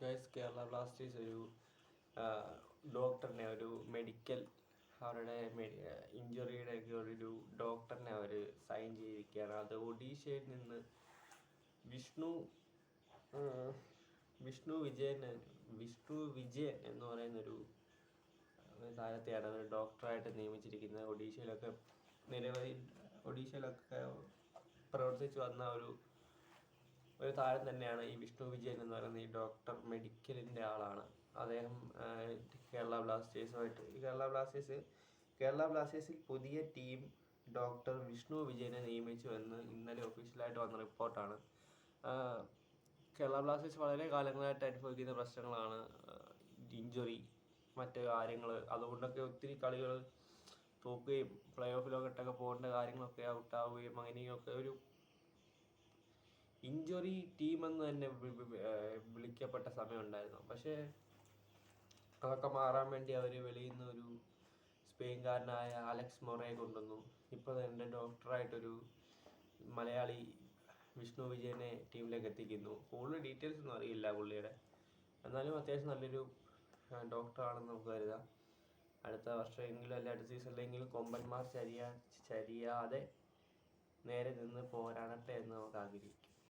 Guys Kerala Blasters ഒരു ഡോക്ടറിനെ ഒരു മെഡിക്കൽ അവരുടെ ഇഞ്ചുറിയുടെ ഒക്കെ ഒരു ഡോക്ടറിനെ അവർ സൈൻ ചെയ്തിരിക്കുകയാണ്. അത് ഒഡീഷയിൽ നിന്ന് വിഷ്ണു വിഷ്ണു വിജയൻ വിഷ്ണു വിജയൻ എന്ന് പറയുന്നൊരു താരത്തെയാണ് അവർ ഡോക്ടറായിട്ട് നിയമിച്ചിരിക്കുന്നത്. ഒഡീഷയിലൊക്കെ നിരവധി ഒഡീഷയിലൊക്കെ പ്രവർത്തിച്ചു വന്ന ഒരു ഒരു താരം തന്നെയാണ് ഈ വിഷ്ണു വിജയൻ എന്ന് പറയുന്ന ഈ ഡോക്ടർ മെഡിക്കലിന്റെ ആളാണ്. അദ്ദേഹം കേരള ബ്ലാസ്റ്റേഴ്സുമായിട്ട് കേരള ബ്ലാസ്റ്റേഴ്സ് കേരള ബ്ലാസ്റ്റേഴ്സിൽ പുതിയ ടീം ഡോക്ടർ വിഷ്ണു വിജയനെ നിയമിച്ചു എന്ന് ഇന്നലെ ഒഫീഷ്യലായിട്ട് വന്ന റിപ്പോർട്ടാണ് കേരള ബ്ലാസ്റ്റേഴ്സ് വളരെ കാലങ്ങളായിട്ട് അനുഭവിക്കുന്ന പ്രശ്നങ്ങളാണ് ഇഞ്ചുറി മറ്റ് കാര്യങ്ങൾ അതുകൊണ്ടൊക്കെ ഒത്തിരി കളികൾ തോക്കുകയും പ്ലേ ഓഫിലോട്ടൊക്കെ പോകേണ്ട കാര്യങ്ങളൊക്കെ ഔട്ടാവുകയും അങ്ങനെയൊക്കെ ഒരു ഇഞ്ചുറി എന്ന് തന്നെ വിളിക്കപ്പെട്ട സമയമുണ്ടായിരുന്നു. പക്ഷേ അതൊക്കെ മാറാൻ വേണ്ടി അവർ വെളിയിൽ നിന്ന് ഒരു സ്പെയിൻകാരനായ അലക്സ് മൊറയെ കൊണ്ടുവന്നു. ഇപ്പോൾ എന്റെ ഡോക്ടറായിട്ടൊരു മലയാളി വിഷ്ണു വിജയനെ ടീമിലേക്ക് എത്തിക്കുന്നു. കൂടുതൽ ഡീറ്റെയിൽസ് ഒന്നും അറിയില്ല പുള്ളിയുടെ. എന്നാലും അത്യാവശ്യം നല്ലൊരു ഡോക്ടറാണെന്ന് നമുക്ക് കരുതാം. അടുത്ത വർഷമെങ്കിലും അല്ലെങ്കിൽ അടുത്ത സീസണിലെങ്കിലും കൊമ്പന്മാർ ചരിയാ ചരിയാതെ നേരെ നിന്ന് പോരാടട്ടെ എന്ന് നമുക്ക് ആഗ്രഹിക്കാം